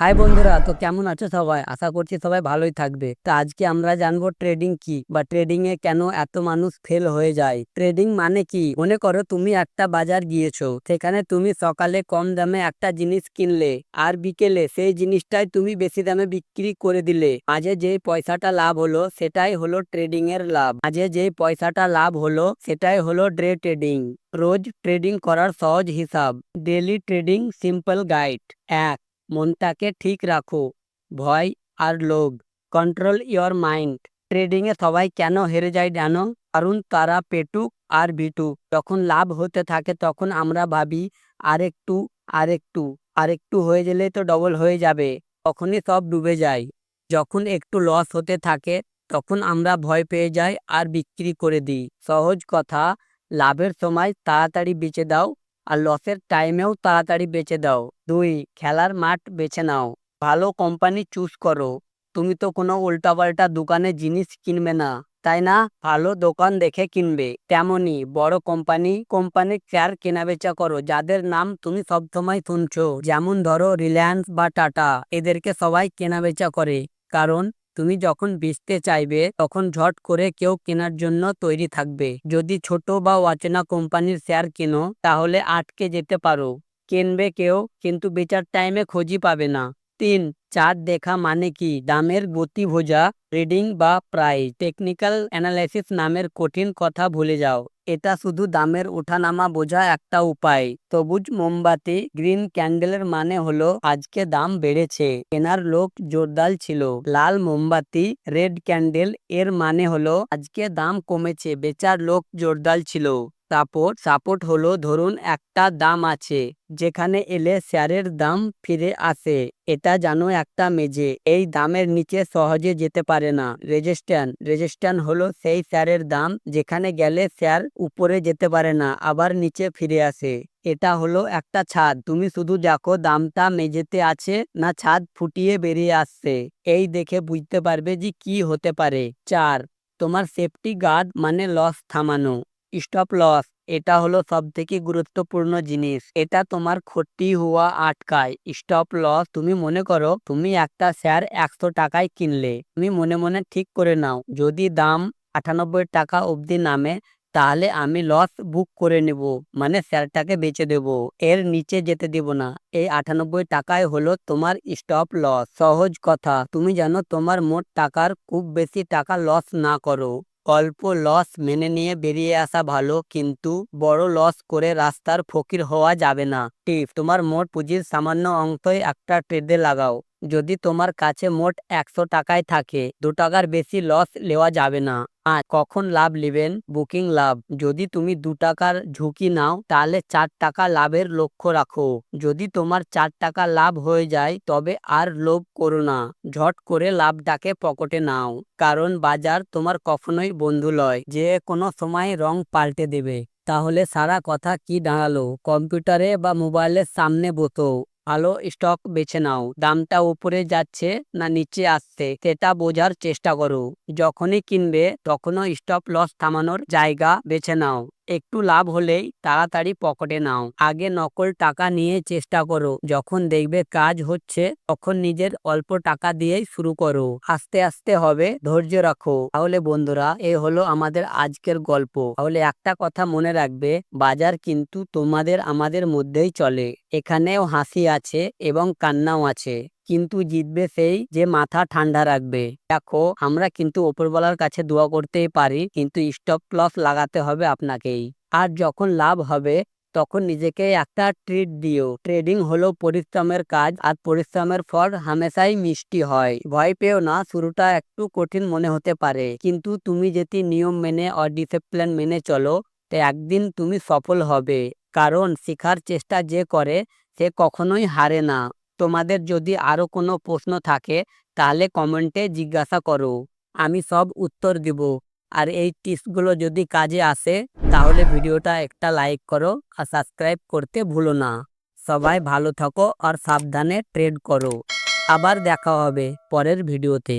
High বন্ধুরা, তো কেমন আছো সবাই? আশা করছি সবাই ভালোই থাকবে। তো আজকে আমরা জানব ট্রেডিং কি বা ট্রেডিং এ কেন এত মানুষ ফেল হয়ে যায়? ট্রেডিং মানে কি? মনে করো তুমি একটা বাজার গিয়েছো, সেখানে তুমি সকালে কম দামে একটা জিনিস কিনলে আর বিকেলে সেই জিনিসটাই তুমি বেশি দামে বিক্রি করে দিলে। মাঝে যে পয়সাটা লাভ হলো, সেটাই হলো ট্রেডিং এর লাভ। মাঝে যে পয়সাটা লাভ হলো, সেটাই হলো ডে ট্রেডিং রোজ ট্রেডিং করার সহজ হিসাব। ডেলি ট্রেডিং সিম্পল গাইড এক মনটাকে ঠিক রাখো। ভয় আর লোভ। কন্ট্রোল ইয়োর মাইন্ড ট্রেডিংয়ে সবাই কেন হেরে যায় জানো? কারণ তারা পেটুক আর বিটুক যখন লাভ হতে থাকে তখন আমরা ভাবি, আরেকটু আরেকটু আরেকটু হয়ে গেলে তো ডবল হয়ে যাবে। তখনই সব ডুবে যায়। যখন একটু লস হতে থাকে, তখন আমরা ভয় পেয়ে যাই আর বিক্রি করে দিই। সহজ কথা, লাভের সময় তাড়াতাড়ি বেঁচে দাও আর লসের টাইমেও তাড়াতাড়ি বেচে দাও। দুই, খেলার মাঠ বেছে নাও। ভালো কোম্পানি চুজ করো। তুমি তো কোনো উল্টাপাল্টা দোকানে জিনিস কিনবে না, তাই না? ভালো দোকান দেখে কিনবে। তেমনই বড় কোম্পানি কোম্পানির শেয়ার কেনাবেচা করো। যাদের নাম তুমি সবসময় শুনছো, যেমন ধরো রিলায়েন্স বা টাটা এদেরকে সবাই কেনাবেচা করে। কারণ তুমি যখন বেচতে চাইবে, তখন ঝট করে কেউ কেনার জন্য তৈরি থাকবে। যদি ছোট বা অচেনা কোম্পানির শেয়ার কেনো, তাহলে আটকে যেতে পারো। কেনবে কেউ, কিন্তু বেচার টাইমে খোঁজই পাবে না। তিন চার্ট দেখা মানে কি? দামের গতি বোঝা, রিডিং বা প্রাইস টেকনিক্যাল অ্যানালাইসিস নামের কঠিন কথা ভুলে যাও। এটা শুধু দামের ওঠানামা বোঝা একটা উপায়। সবুজ মোমবাতি, গ্রিন ক্যান্ডেলের মানে হলো, আজকে দাম বেড়েছে। কেনার লোক জোরদাল ছিল। লাল মোমবাতি, রেড ক্যান্ডেল, এর মানে হলো, আজকে দাম কমেছে। বেচার লোক জোরদাল ছিল। সাপোর্ট সাপোর্ট হলো ধরুন একটা দাম আছে, যেখানে এলে শেয়ারের দাম ফিরে আসে, এটা জানো একটা মেঝে, এই দামের নিচে সহজে যেতে পারে না। রেজিস্ট্যান্ট রেজিস্ট্যান্ট হলো সেই শেয়ারের দাম যেখানে গেলে শেয়ার উপরে যেতে পারে না, আবার নিচে ফিরে আসে। এটা হলো একটা ছাদ, তুমি শুধু দেখো দামটা মেঝেতে আছে না ছাদ ফুটিয়ে বেরিয়ে আসছে। এই দেখে বুঝতে পারবে যে কি হতে পারে। চার, তোমার সেফটি গার্ড মানে লস থামানো। স্টপ লস এটা হলো সব থেকে গুরুত্বপূর্ণ জিনিস। এটা তোমার ক্ষতি হওয়া আটকায়। স্টপ লস তুমি মনে করো তুমি একটা শেয়ার একশো টাকায় কিনলে। তুমি মনে মনে ঠিক করে নাও, যদি দাম আটানব্বই টাকা অবধি নামে, তাহলে আমি লস বুক করে নেব মানে শেয়ারটাকে বেচে দেব। এর নিচে যেতে দেব না। এই আটানব্বই টাকায় হলো তোমার স্টপ লস সহজ কথা, তুমি জানো তোমার মোট টাকার খুব বেশি টাকা লস না করো। অল্প লস মেনে নিয়ে বেরিয়ে আসা ভালো, কিন্তু বড় লস করে রাস্তার ফকির হওয়া যাবে না। টিপ, তোমার মোট পুঁজির সামান্য অংশই একটা ট্রেডে লাগাও। যদি তোমার কাছে মোট একশো টাকায় থাকে, দু টাকার বেশি লস নেওয়া যাবে না। আর কখন লাভ নেবেন? বুকিং লাভ। যদি তুমি দু টাকার ঝুঁকি নাও, তাহলে চার টাকা লাভের লক্ষ্য রাখো। যদি তোমার চার টাকা লাভ হয়ে যায়, তবে আর লোভ করো না। ঝট করে লাভটাকে পকেটে নাও। কারণ বাজার তোমার কখনোই বন্ধু লয়। যে কোনো সময় রং পাল্টে দেবে। তাহলে সারা কথা কি দাঁড়াল? কম্পিউটারে বা মোবাইলের সামনে বসো। ভালো স্টক বেছে নাও। দামটা উপরে যাচ্ছে না নিচে আসছে, সেটা বোঝার চেষ্টা করো। যখনই কিনবে, তখনও স্টপ লস থামানোর জায়গা বেছে নাও। একটু লাভ হলেই তাড়াতাড়ি পকেটে নাও। আগে নকল টাকা নিয়ে চেষ্টা করো। যখন দেখবে কাজ হচ্ছে, তখন নিজের অল্প টাকা দিয়েই শুরু করো। আস্তে আস্তে হবে, ধৈর্য রাখো। তাহলে বন্ধুরা, এ হলো আমাদের আজকের গল্প। তাহলে একটা কথা মনে রাখবে, বাজার কিন্তু তোমাদের আমাদের মধ্যেই চলে। এখানেও হাসি আছে এবং কান্নাও আছে। কিন্তু জিতবে সেই যে মাথা ঠান্ডা রাখবে। দেখো, আমরা কিন্তু ওপরওয়ালার কাছে দোয়া করতেই পারি, কিন্তু স্টপ লস লাগাতে হবে আপনাকেই। আর যখন লাভ হবে, তখন নিজেকে একটা ট্রিট দিও। ট্রেডিং হলো পরিশ্রমের কাজ, আর পরিশ্রমের ফল হামেশাই মিষ্টি হয়। ভয় পেও না, শুরুটা একটু কঠিন মনে হতে পারে। কিন্তু তুমি যদি নিয়ম মেনে আর ডিসিপ্লিন মেনে চলো, তো একদিন তুমি সফল হবে। কারণ শেখার চেষ্টা যে করে, সে কখনোই হারে না। তোমাদের যদি আরও কোনো প্রশ্ন থাকে, তাহলে কমেন্টে জিজ্ঞাসা করো। আমি সব উত্তর দিব। আর এই টিপসগুলো যদি কাজে আসে, তাহলে ভিডিওটা একটা লাইক করো আর সাবস্ক্রাইব করতে ভুলো না। সবাই ভালো থাকো আর সাবধানে ট্রেড করো। আবার দেখা হবে পরের ভিডিওতে।